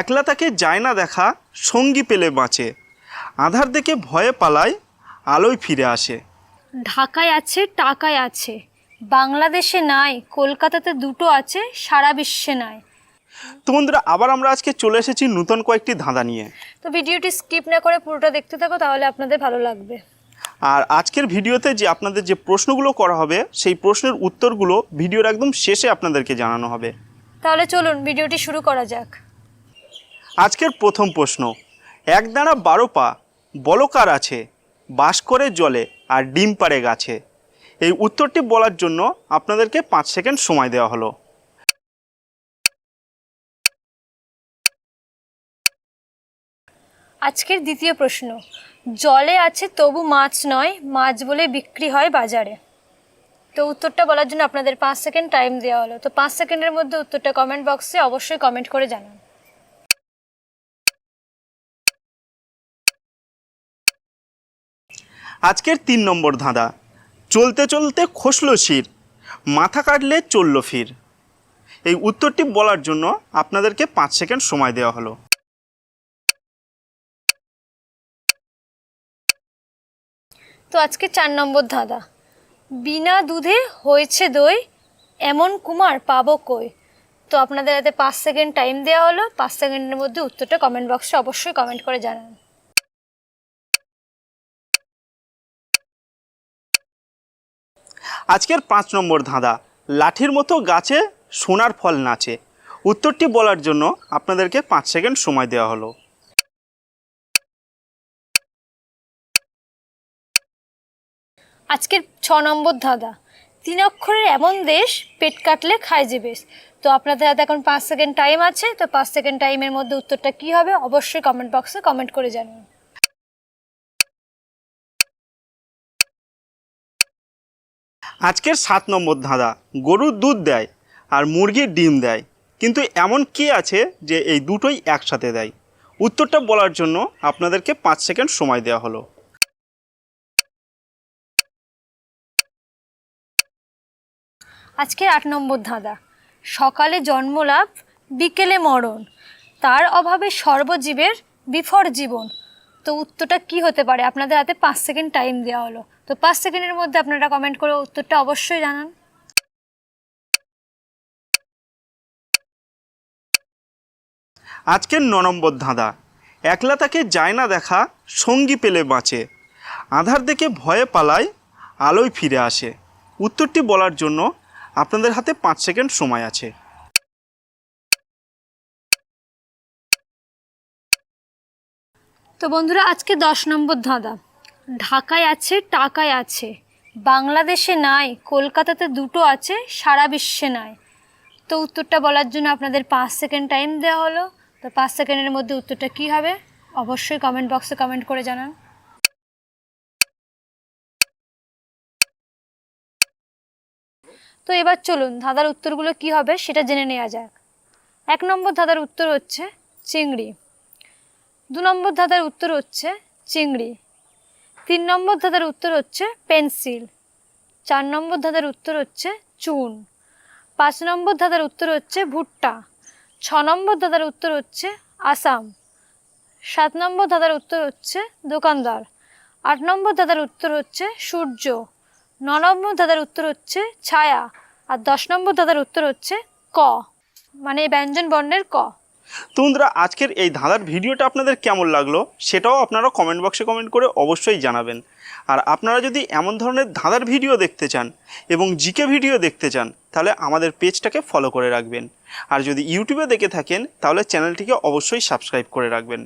একলা তাকে যায় না দেখা সঙ্গী পেলে বাঁচে। আধার দেখে ভয়ে পালায় আলোয় ফিরে আসে। ঢাকায় আছে টাকায় আছে। বাংলাদেশে নাই কলকাতাতে দুটো আছে সারা বিশ্বে নাই। তো বন্ধুরা আবার আমরা আজকে চলে এসেছি নতুন কয়েকটি ধাঁধা নিয়ে। তো ভিডিওটি স্কিপ না করে পুরোটা দেখতে থাকো তাহলে আপনাদের ভালো লাগবে। আর আজকের ভিডিওতে যে আপনাদের যে প্রশ্নগুলো করা হবে সেই প্রশ্নের উত্তরগুলো ভিডিওর একদম শেষে আপনাদেরকে জানানো হবে। তাহলে চলুন ভিডিওটি শুরু করা যাক। আজকের প্রথম প্রশ্ন। এক দাঁড়া বারো পা, বলকার আছে, বাস করে জলে আর ডিম পাড়ে গাছে। এই উত্তরটি বলার জন্য আপনাদেরকে পাঁচ সেকেন্ড সময় দেওয়া হলো। আজকের দ্বিতীয় প্রশ্ন, জলে আছে তবু মাছ নয়, মাছ বলে বিক্রি হয় বাজারে। তো উত্তরটা বলার জন্য আপনাদের পাঁচ সেকেন্ড টাইম দেওয়া হলো। তো পাঁচ সেকেন্ডের মধ্যে উত্তরটা কমেন্ট বক্সে অবশ্যই কমেন্ট করে জানান। আজকের তিন নম্বর ধাঁধা। চলতে চলতে খসলো শির, মাথা কাটলে চলল ফির। এই উত্তরটি বলার জন্য আপনাদেরকে পাঁচ সেকেন্ড সময় দেওয়া হলো। তো আজকে চার নম্বর ধাঁধা। বিনা দুধে হয়েছে দই, এমন কুমার পাবো কই? তো আপনাদের হাতে পাঁচ সেকেন্ড টাইম দেওয়া হলো। পাঁচ সেকেন্ডের মধ্যে উত্তরটা কমেন্ট বক্সে অবশ্যই কমেন্ট করে জানান। আজকের পাঁচ নম্বর ধাঁধা, লাঠির মতো গাছে সোনার ফল নাচে। উত্তরটি বলার জন্য আপনাদেরকে পাঁচ সেকেন্ড সময় দেওয়া হলো। আজকের ছ নম্বর ধাঁধা, তিন অক্ষরের এমন দেশ পেট কাটলে খায় যে বেশ। তো আপনাদের হাতে এখন পাঁচ সেকেন্ড টাইম আছে, তো পাঁচ সেকেন্ড টাইমের মধ্যে উত্তরটা কি হবে অবশ্যই কমেন্ট বক্সে কমেন্ট করে জানান। আজকের সাত নম্বর ধাঁধা। গরুর দুধ দেয় আর মুরগির ডিম দেয়। কিন্তু এমন কে আছে যে এই দুটোই একসাথে দেয়? উত্তরটা বলার জন্য আপনাদেরকে পাঁচ সেকেন্ড সময় দেওয়া হলো। আজকের আট নম্বর ধাঁধা। সকালে জন্মলাভ, বিকেলে মরণ। তার অভাবে সর্বজীবের বিফর জীবন। তো উত্তরটা কি হতে পারে? আপনাদের হাতে পাঁচ সেকেন্ড টাইম দেওয়া হলো। তো পাঁচ সেকেন্ডের মধ্যে আপনারা কমেন্ট করে উত্তরটা অবশ্যই জানান। আজকের ন নম্বর ধাঁধা। একলা তাকে যায় না দেখা, সঙ্গী পেলে বাঁচে। আধার দেখে ভয়ে পালায়, আলোয় ফিরে আসে। উত্তরটি বলার জন্য আপনাদের হাতে পাঁচ সেকেন্ড সময় আছে। তো বন্ধুরা, আজকে দশ নম্বর ধাঁধা। ঢাকায় আছে, টাকায় আছে। বাংলাদেশে নাই, কলকাতাতে দুটো আছে, সারা বিশ্বে নাই। তো উত্তরটা বলার জন্য আপনাদের পাঁচ সেকেন্ড টাইম দেওয়া হলো। তো পাঁচ সেকেন্ডের মধ্যে উত্তরটা কি হবে? অবশ্যই কমেন্ট বক্সে কমেন্ট করে জানান। তো এবার চলুন, ধাঁধার উত্তরগুলো কি হবে সেটা জেনে নেওয়া যাক। এক নম্বর ধাঁধার উত্তর হচ্ছে চিংড়ি। দু নম্বর ধাঁধার উত্তর হচ্ছে চিংড়ি। তিন নম্বর ধাঁধার উত্তর হচ্ছে পেন্সিল। চার নম্বর ধাঁধার উত্তর হচ্ছে চুন। পাঁচ নম্বর ধাঁধার উত্তর হচ্ছে ভুট্টা। ছ নম্বর ধাঁধার উত্তর হচ্ছে আসাম। সাত নম্বর ধাঁধার উত্তর হচ্ছে দোকানদার। আট নম্বর ধাঁধার উত্তর হচ্ছে সূর্য। ন নম্বর ধাঁধার উত্তর হচ্ছে ছায়া। আর দশ নম্বর ধাঁধার উত্তর হচ্ছে ক। মানে ব্যঞ্জন বর্ণের ক। তো বন্ধুরা, আজকের এই ধাঁধার ভিডিওটা আপনাদের কেমন লাগল সেটাও আপনারা কমেন্ট বক্সে কমেন্ট করে অবশ্যই জানাবেন। আর আপনারা যদি এমন ধরনের ধাঁধার ভিডিও দেখতে চান এবং জিকে ভিডিও দেখতে চান, তাহলে আমাদের পেজটাকে ফলো করে রাখবেন। আর যদি ইউটিউবে দেখে থাকেন, তাহলে চ্যানেলটিকে অবশ্যই সাবস্ক্রাইব করে রাখবেন।